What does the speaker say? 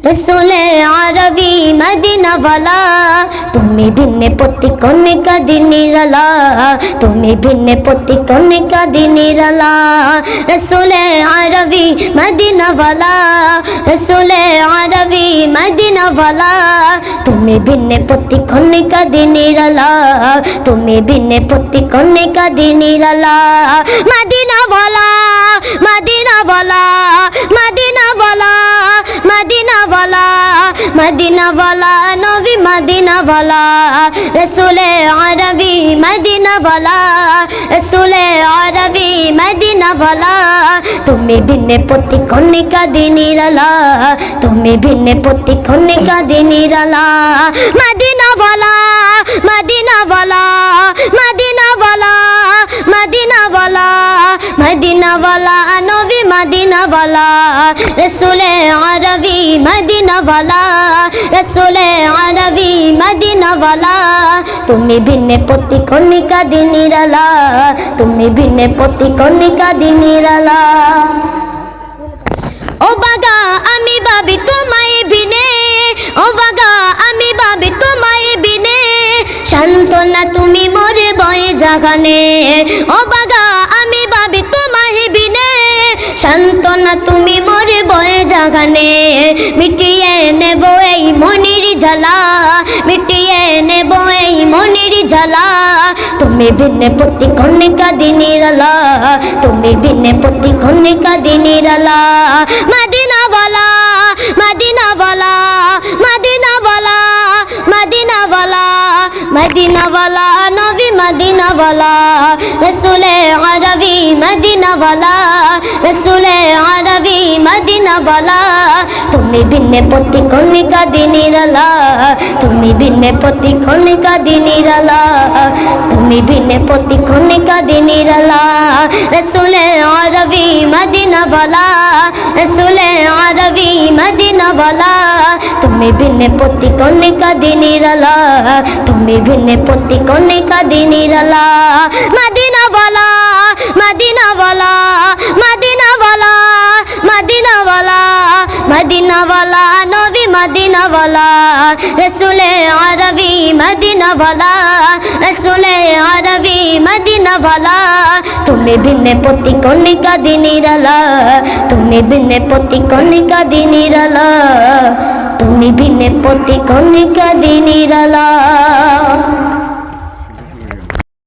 রসুলে আরবি মদিনাওয়ালা তুমি ভিন্নে পতি কন্যা দিনিরালা তুমি ভিন্নে পতি কন্যা দিনিরালা রসুলে আরবি মদিনাওয়ালা রসুলে আরবি মদিনাওয়ালা তুমি ভিন্নে পতি কন্যা দিনিরালা তুমি ভিন্নে পতি কন্যা দিনিরালা মদিনাওয়ালা মদিনাওয়ালা মদিনাওয়ালা নবী মদিনাওয়ালা রসুলে আরবি মদিনাওয়ালা রসুলে আরবি মদিনাওয়ালা তুমি ভিন্নে পতি কন্যা দিনিরালা তুমি ভিন্নে পতি কন্যা দিনিরালা মদিনাওয়ালা মদিনাওয়ালা মদিনাওয়ালা মদিনাওয়ালা মদিনাওয়ালা, নবী মদিনাওয়ালা, রসুলে আরবি মদিনাওয়ালা, রসুলে আরবি মদিনাওয়ালা। তুমি ভিন্নে পতি কন্যা দিনিরালা তুমি ভিন্নে পতি কন্যা দিনিরালা ও বাগা, আমি ভাবি তোমায় বিনে, ও বাগা, আমি ভাবি তোমায় বিনে। সান্ত্বনা তুমি মরে বয়ে জাগানে, ও বাগা জাগানে মিটিয়ে নেব এই মনির জ্বালা, মিটিয়ে নেব এই মনির জ্বালা। তুমি ভিন্নে পতি কন্যা দিনিরালা তুমি ভিন্নে পতি কন্যা দিনিরালা মদিনাওয়ালা মদিনাওয়ালা মদিনাওয়ালা মদিনাওয়ালা মদিনাওয়ালা, নবী মদিনাওয়ালা। রসুলে আরবি মদিনাওয়ালা, রসুলে আরবি মদিনাওয়ালা। তুমি ভিন্নে পতি কন্যা দিনিরালা তুমি ভিন্নে পতি কন্যা দিনিরালা তুমি ভিন্নে পতি কন্যা দিনিরালা রসুলে আরবি মদিনাওয়ালা, রসুলে আরবি মদিনাওয়ালা। তুমি ভিন্নে পতি কন্যা দিনিরালা তুমি ভিন্নে পতি কন্যা দিনিরালা মদিনাওয়ালা মদিনাওয়ালা মদিনাওয়ালা মদিনাওয়ালা মদিনাওয়ালা নবী মদিনাওয়ালা, রসুলে আরবি মদিনাওয়ালা, রসুলে আরবি মদিনাওয়ালা, তুমি ভিন্নে পতি কন্যা দিনিরালা তুমি ভিন্নে পতি কন্যা দিনিরালা তুমি ভিন্নে পতি কন্যা দিনিরালা